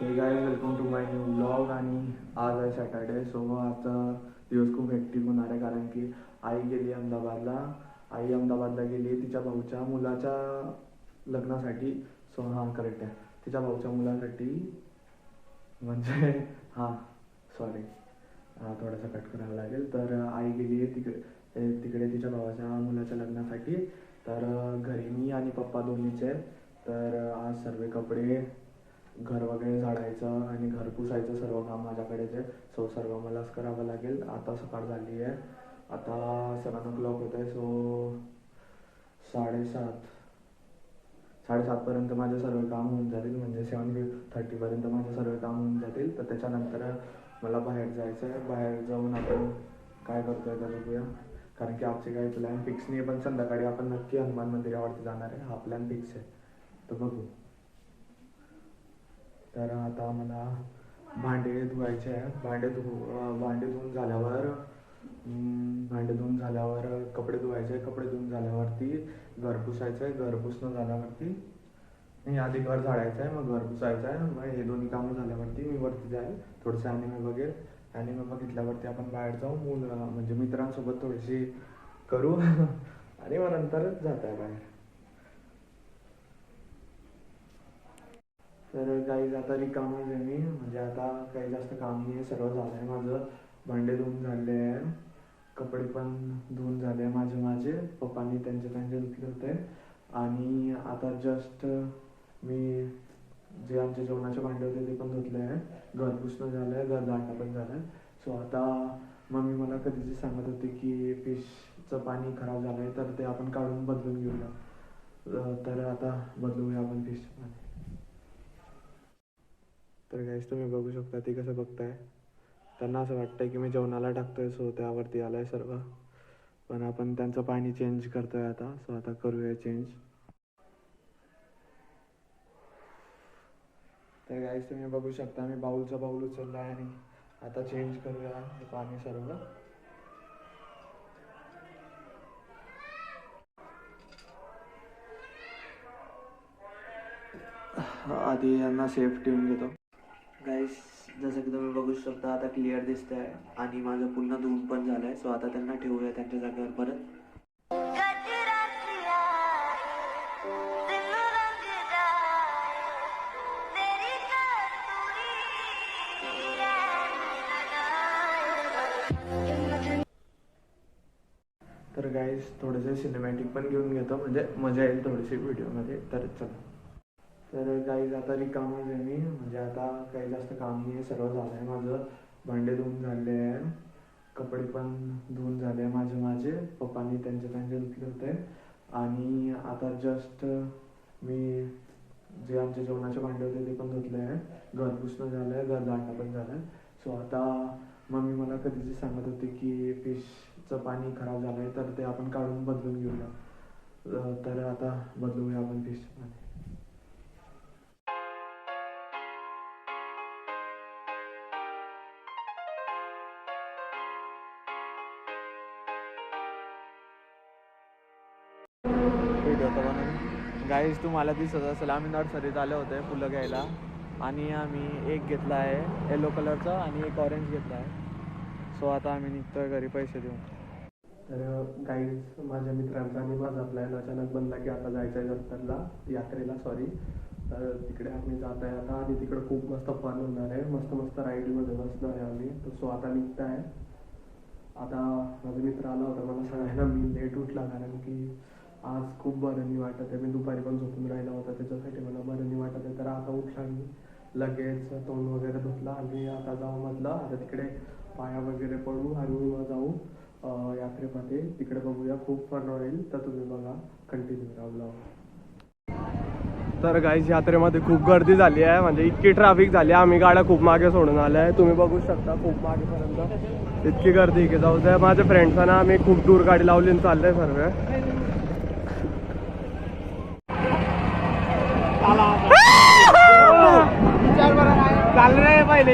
Hey guy welcome to my new blog आणि आज आहे सॅटर्डे सो आजचा दिवस खूप हॅक्टिक होणार आहे कारण की आई गेली अहमदाबादला. आई अहमदाबादला गेली तिच्या भाऊच्या मुलाच्या लग्नासाठी. सो हां करेक्ट आहे. तिच्या भाऊच्या मुलासाठी म्हणजे हां सॉरी थोडासा कट करायला लागेल. तर आई गेली आहे तिकडे तिकडे तिच्या भावाच्या मुलाच्या लग्नासाठी. तर घरी मी आणि पप्पा दोन्हीचे. आहेत तर आज सर्व कपडे घर वगैरे झाडायचं आणि घर पुसायचं सर्व काम माझ्याकडेच आहे सो सर्व मलाच करावं लागेल. आता सकाळ झाली आहे. आता सेवन ओ क्लॉक होत आहे सो साडेसात साडेसातपर्यंत माझे सर्व काम होऊन जातील. म्हणजे सेवन थर्टीपर्यंत माझे सर्व काम होऊन जातील. तर त्याच्यानंतर मला बाहेर जायचं आहे. बाहेर जाऊन आपण काय करतोय तर बघूया. कारण की आजचे काही प्लॅन फिक्स नाही पण संध्याकाळी आपण नक्की हनुमान मंदिरावरती जाणार आहे. हा प्लॅन फिक्स आहे. तर बघू. तर आता मला भांडे धुवायचे आहे भांडे धु भांडे धुवून झाल्यावर भांडे धुवून झाल्यावर कपडे धुवायचे कपडे धुवून झाल्यावरती घर पुसायचं आहे. घर पुसणं झाल्यावरती आधी घर झाडायचं आहे. मग घर पुसायचं आहे. मग हे दोन्ही कामं झाल्यावरती मी वरती जाईल. थोडंसं अॅनिमे बघेल. अॅनिमे बघितल्यावरती आपण बाहेर जाऊ. मूल म्हणजे मित्रांसोबत थोडीशी करू. आणि मग नंतरच जात आहे बाहेर. तर काही आता रिकामच आहे मी. म्हणजे आता काही जास्त काम नाही आहे. सर्व झालं आहे माझं. भांडे धुवून झाले आहे. कपडे पण धुवून झाले माझे माझे. पप्पांनी त्यांचे त्यांचे धुतले होते. आणि आता जस्ट मी जे आमचे जेवणाचे भांडे होते ते पण धुतले आहे. घर पुसणं झालं आहे. घर झाडणं पण झालं आहे. सो आता मम्मी मला कधीची सांगत होती की फिशचं पाणी खराब झालं आहे तर ते आपण काढून बदलून घेऊया. तर आता बदलूया आपण फिशचं पाणी. तर गाईस तुम्ही बघू शकता ती कसं बघताय. त्यांना असं वाटतंय की मी जेवणाला टाकतोय सो त्यावरती आलाय सर्व. पण आपण त्यांचं पाणी चेंज करतोय आता. सो आता करूया चेंज तर गाईस तुम्ही बघू शकता मी बाऊलचा बाऊल उचललाय आणि आता चेंज करूया हे पाणी सर्व. आधी यांना सेफ ठेवून घेतो गाईस जसं की तुम्ही बघू शकता आता क्लिअर दिसत आहे आणि माझं पूर्ण धुवून पण झालंय सो आता त्यांना ठेवूया त्यांच्या जागेवर परत. तर गाईस थोडेसे सिनेमॅटिक पण घेऊन घेतो म्हणजे मजा येईल थोडीशी व्हिडिओमध्ये तर चला. तर काही आता रिकामच आहे मी. म्हणजे आता काही जास्त काम नाही आहे सर्व झालं आहे माझं. भांडे धुवून झाले आहे. कपडे पण धुवून झाले आहे माझे माझे. पप्पांनी त्यांचे त्यांचे धुतले होते. आणि आता जस्ट मी जे आमचे जेवणाचे भांडे होते ते पण धुतले आहे. घर पुसणं झालं आहे घर झाडणं पण झालं आहे सो आता मम्मी मला कधीच सांगत होती की फिशचं पाणी खराब झालं आहे तर ते आपण काढून बदलून घेऊया. तर आता बदलूया आपण फिशचं पाणी. गाईज तुम्हाला दिसत असेल आम्ही नर्सरीत आले होते फुलं घ्यायला. आणि आम्ही एक घेतला आहे येलो कलरचा आणि एक ऑरेंज घेतला आहे. सो आता आम्ही निघतोय घरी पैसे देऊन. तर गाईज माझ्या मित्रांचा आणि माझा प्लॅन अचानक बनला की आता जायचं आहे जत्तरला यात्रेला सॉरी तर तिकडे आम्ही जात आहे आता आणि तिकडे खूप मस्त फन होणार आहे. मस्त मस्त राईडमध्ये बसणार आहे आम्ही. तर सो आता निघत आहे आता माझा मित्र आला होता मला सांगायला मी लेट उठला कारण की आज खूप बरं नाही वाटत आहे. मी दुपारी पण झोपून राहिला होता त्याच्यासाठी मला बरं नाही वाटत आहे. तर आता उठला मी. लगेच तोंड वगैरे धुतला आणि आता जाऊ म्हटलं आता तिकडे पाया वगैरे पडू आणि मग जाऊ यात्रेमध्ये. तिकडे बघूया खूप फन होईल. तर तुम्ही बघा कंटिन्यू राहू तर गाईज यात्रेमध्ये खूप गर्दी झाली आहे. म्हणजे इतकी ट्रॅफिक झाली आहे. आम्ही गाड्या खूप मागे सोडून आल्या आहे. तुम्ही बघू शकता खूप मागेपर्यंत इतकी गर्दी की जाऊ द्या माझ्या फ्रेंड्सांना आम्ही खूप दूर गाडी लावली आणि चाललंय सर्व.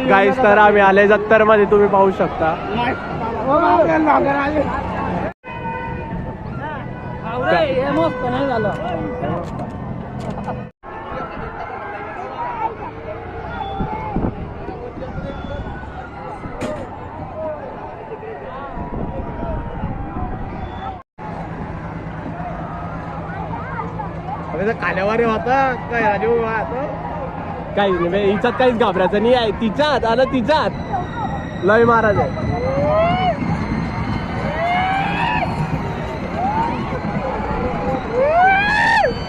गाईस तर आम्ही आले जत्तरमध्ये तुम्ही पाहू शकता. मस्त नाही झालं. रे होता. काय राजू काहीच नाही बे, हिच्यात काहीच घाबरायचं नाही. आहे तिच्यात आलं तिच्यात. लय महाराज आहे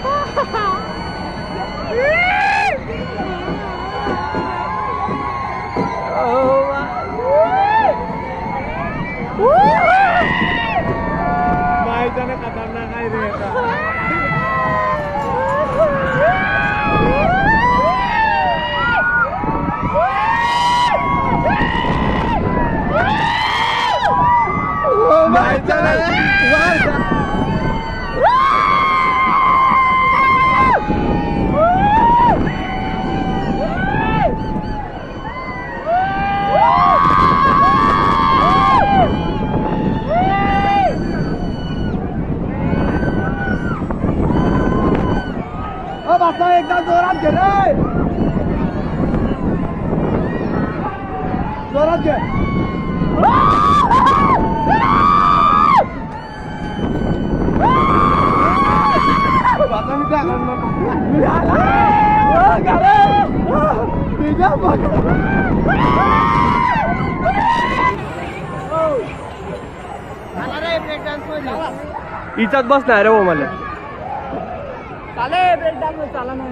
माहिती खतरनाक आहे रे एकदा जोरात घे रे. जोरात घे. हिच्यात बसणार रे हो मला. তাহলে ব্রেক ডাউন চালানো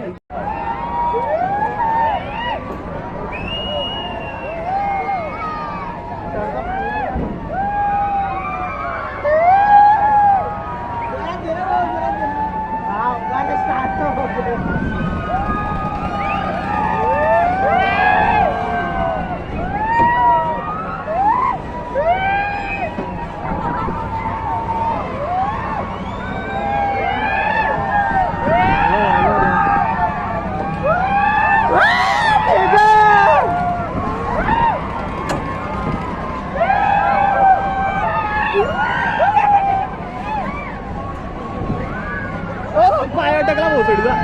താഴെ ഒറ്റക്കള പോസ് എടുക്കുക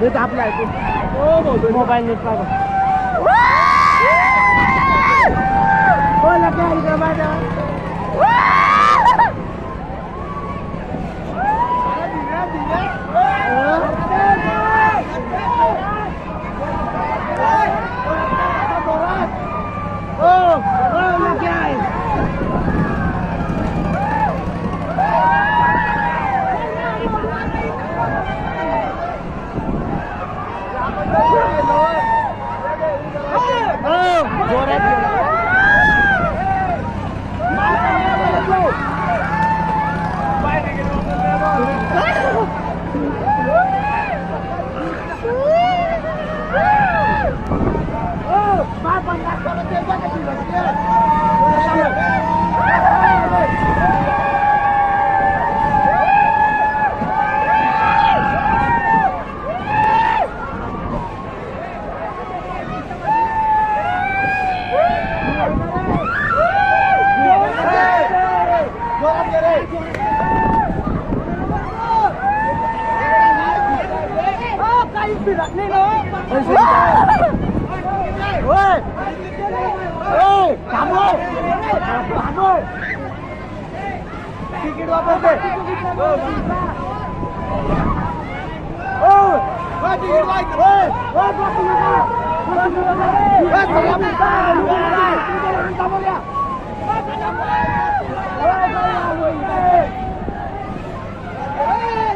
nước áp lại cũng ô bộ tôi mua bay nước vào ôi là cái gì đó What? Hey!